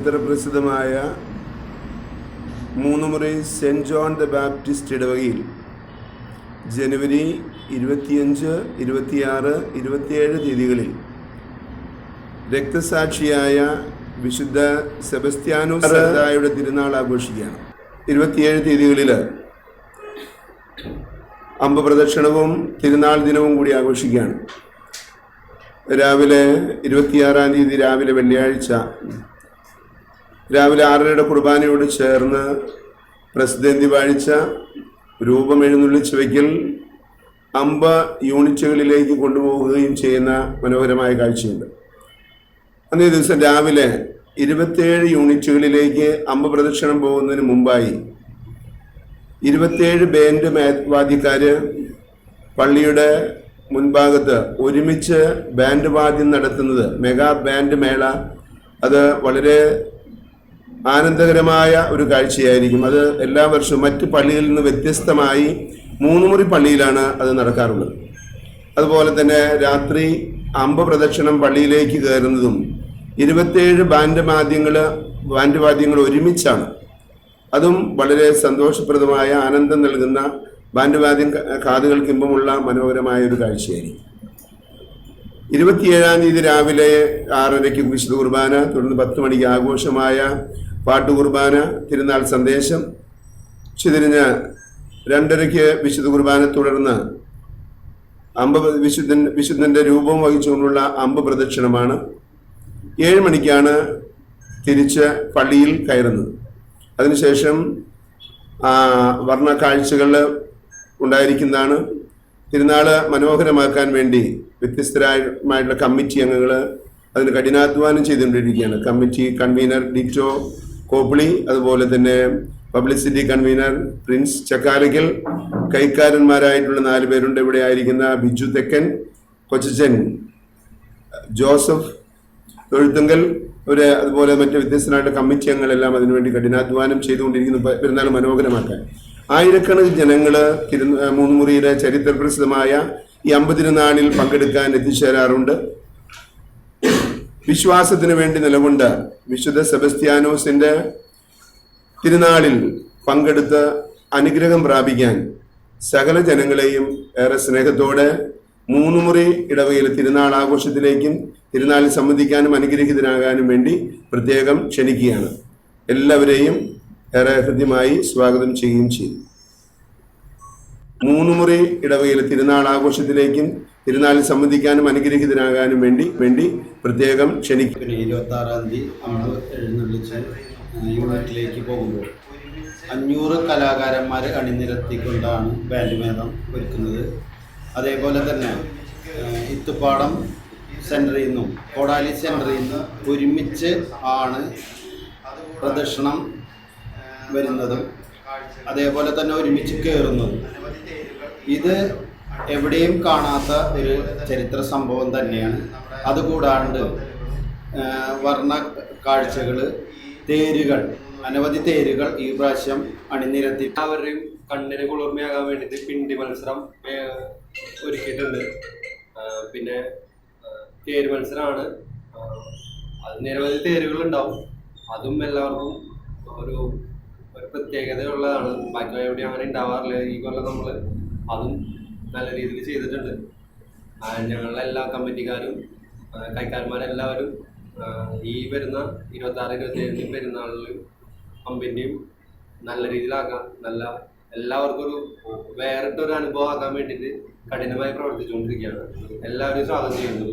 ചരിത്രപ്രസിദ്ധമായ Moonnumuri Saint John the Baptist ഇടവകയിൽ ജനുവരി ഇരുപത്തിയഞ്ച് ഇരുപത്തിയാറ് ഇരുപത്തിയേഴ് തീയതികളിൽ രക്തസാക്ഷിയായ വിശുദ്ധ സെബസ്ത്യാനോസ് സരദായുടെ തിരുനാൾ ആഘോഷിക്കുകയാണ്. ഇരുപത്തിയേഴ് തീയതികളിൽ അമ്പപ്രദക്ഷിണവും തിരുനാൾ ദിനവും കൂടി ആഘോഷിക്കുകയാണ്. രാവിലെ ഇരുപത്തിയാറാം തീയതി രാവിലെ വെള്ളിയാഴ്ച രാവിലെ ആറരയുടെ കുർബാനയോട് ചേർന്ന് പ്രസിദ്ധന്തി വാഴ്ച രൂപം എഴുന്നള്ളിച്ച് വയ്ക്കൽ അമ്പ യൂണിറ്റുകളിലേക്ക് കൊണ്ടുപോവുകയും ചെയ്യുന്ന മനോഹരമായ കാഴ്ചയുണ്ട്. അന്നേ ദിവസം രാവിലെ ഇരുപത്തേഴ് യൂണിറ്റുകളിലേക്ക് അമ്പ പ്രദക്ഷിണം പോകുന്നതിന് മുമ്പായി ഇരുപത്തേഴ് ബാൻഡ് വാദ്യക്കാർ പള്ളിയുടെ മുൻഭാഗത്ത് ഒരുമിച്ച് ബാൻഡ് വാദ്യം നടത്തുന്നത് മെഗാ ബാൻഡ് മേള. അത് വളരെ ആനന്ദകരമായ ഒരു കാഴ്ചയായിരിക്കും. അത് എല്ലാ വർഷവും മറ്റ് പള്ളികളിൽ നിന്ന് വ്യത്യസ്തമായി മൂന്ന് മുറി പള്ളിയിലാണ് അത് നടക്കാറുള്ളത്. അതുപോലെ തന്നെ രാത്രി അമ്പ പ്രദക്ഷിണം പള്ളിയിലേക്ക് കയറുന്നതും ഇരുപത്തേഴ് ബാൻഡ് വാദ്യങ്ങൾ ബാൻഡ് വാദ്യങ്ങൾ ഒരുമിച്ചാണ്. അതും വളരെ സന്തോഷപ്രദമായ ആനന്ദം നൽകുന്ന ബാൻഡ് വാദ്യം ക- കാതുകൾക്ക് മനോഹരമായ ഒരു കാഴ്ചയായിരിക്കും. ഇരുപത്തിയേഴാം തീയതി രാവിലെ ആറരയ്ക്ക് വിശുദ്ധ കുർബാന തുടർന്ന് പത്ത് മണിക്ക് ആഘോഷമായ പാട്ട് കുർബാന തിരുനാൾ സന്ദേശം ഉച്ചതിരിഞ്ഞ് രണ്ടരയ്ക്ക് വിശുദ്ധ കുർബാന തുടർന്ന് അമ്പ വിശുദ്ധൻ വിശുദ്ധന്റെ രൂപം വഹിച്ചുകൊണ്ടുള്ള അമ്പ പ്രദക്ഷിണമാണ്. ഏഴ് മണിക്കാണ് തിരിച്ച് പള്ളിയിൽ കയറുന്നത്. അതിനുശേഷം വർണ കാഴ്ചകൾ ഉണ്ടായിരിക്കുന്നതാണ്. തിരുനാൾ മനോഹരമാക്കാൻ വേണ്ടി വ്യത്യസ്തരായിട്ടുള്ള കമ്മിറ്റി അംഗങ്ങൾ അതിന് കഠിനാധ്വാനം ചെയ്തുകൊണ്ടിരിക്കുകയാണ്. കമ്മിറ്റി കൺവീനർ ഡിറ്റോ കോപ്പിളി അതുപോലെ തന്നെ പബ്ലിസിറ്റി കൺവീനർ പ്രിൻസ് ചക്കാലയ്ക്കൽ കൈക്കാരന്മാരായിട്ടുള്ള നാല് പേരുണ്ട്. ഇവിടെ ആയിരിക്കുന്ന ബിജു തെക്കൻ കൊച്ചച്ചൻ ജോസഫ് തൊഴുത്തുങ്കൽ ഒരു അതുപോലെ മറ്റ് വ്യത്യസ്തനായിട്ട് കമ്മിറ്റി അംഗങ്ങളെല്ലാം അതിനുവേണ്ടി കഠിനാധ്വാനം ചെയ്തുകൊണ്ടിരിക്കുന്നു. പെരുന്നാൾ മനോഹരമാക്കാൻ. ആയിരക്കണക്കിന് ജനങ്ങൾ തിരു മൂന്ന് ചരിത്ര ചരിത്രപ്രസിദ്ധമായ ഈ അമ്പതിരുനാളിൽ പങ്കെടുക്കാൻ എത്തിച്ചേരാറുണ്ട്. വിശ്വാസത്തിന് വേണ്ടി നിലകൊണ്ട് വിശുദ്ധ സെബസ്ത്യാനോസിന്റെ തിരുനാളിൽ പങ്കെടുത്ത് അനുഗ്രഹം പ്രാപിക്കാൻ സകല ജനങ്ങളെയും ഏറെ സ്നേഹത്തോടെ മൂന്നു മുറി ഇടവയിൽ തിരുനാൾ ആഘോഷത്തിലേക്കും തിരുനാളിൽ സംബന്ധിക്കാനും അനുഗ്രഹീതനാകാനും വേണ്ടി പ്രത്യേകം ക്ഷണിക്കുകയാണ്. എല്ലാവരെയും ഏറെ ഹൃദ്യമായി സ്വാഗതം ചെയ്യുകയും ചെയ്യും. മൂന്നുമുറി ഇടവകയിൽ തിരുനാൾ ആഘോഷത്തിലേക്കും തിരുനാളിൽ സംബന്ധിക്കാനും അനുഗ്രഹീതനാകാനും വേണ്ടി വേണ്ടി പ്രത്യേകം ക്ഷണിക്കും ഇരുപത്തി ആറാം തീയതി നമ്മൾ എഴുന്നള്ളിച്ച് യൂണിറ്റിലേക്ക് പോകുമ്പോൾ അഞ്ഞൂറ് കലാകാരന്മാരെ അണിനിരത്തിക്കൊണ്ടാണ് ബാൻഡ് ഒരുക്കുന്നത്. അതേപോലെ തന്നെ ഇത്തുപ്പാടം സെന്ററിൽ നിന്നും കോടാലി സെന്ററിൽ നിന്ന് ഒരുമിച്ച് ആണ് പ്രദക്ഷിണം വരുന്നതും. അതേപോലെ തന്നെ ഒരുമിച്ച് കയറുന്നത് ഇത് എവിടെയും കാണാത്ത ഒരു ചരിത്ര സംഭവം തന്നെയാണ്. അതുകൂടാണ്ട് വർണ കാഴ്ചകൾ തേരുകൾ അനവധി തേരുകൾ ഈ പ്രാവശ്യം അണിനിരത്തി എല്ലാവരുടെയും കണ്ണിന് കുളിർമയാകാൻ വേണ്ടിയിട്ട് പിണ്ടി മത്സരം ഒരുക്കിയിട്ടുണ്ട്. പിന്നെ തേര് മത്സരമാണ്. അത് നിരവധി തേരുകൾ ഉണ്ടാവും അതും എല്ലാവർക്കും ഒരു പ്രത്യേകതയുള്ളതാണ്. ബാക്കി എവിടെയും അങ്ങനെ ഉണ്ടാവാറില്ല. ഈ കൊല്ലം നമ്മൾ അതും നല്ല രീതിയിൽ ചെയ്തിട്ടുണ്ട്. എല്ലാ കമ്മിറ്റിക്കാരും കൈക്കാരന്മാരെല്ലാവരും ഈ വരുന്ന ഇരുപത്തി ആറ് ഇരുപത്തി ഏഴ് പെരുന്നാളിലും പമ്പിന്റെയും നല്ല രീതിയിലാക്കാം. നല്ല എല്ലാവർക്കും ഒരു വേറിട്ടൊരു അനുഭവം ആക്കാൻ വേണ്ടിയിട്ട് കഠിനമായി പ്രവർത്തിച്ചുകൊണ്ടിരിക്കുകയാണ്. എല്ലാവരും സ്വാഗതം ചെയ്യുന്നു.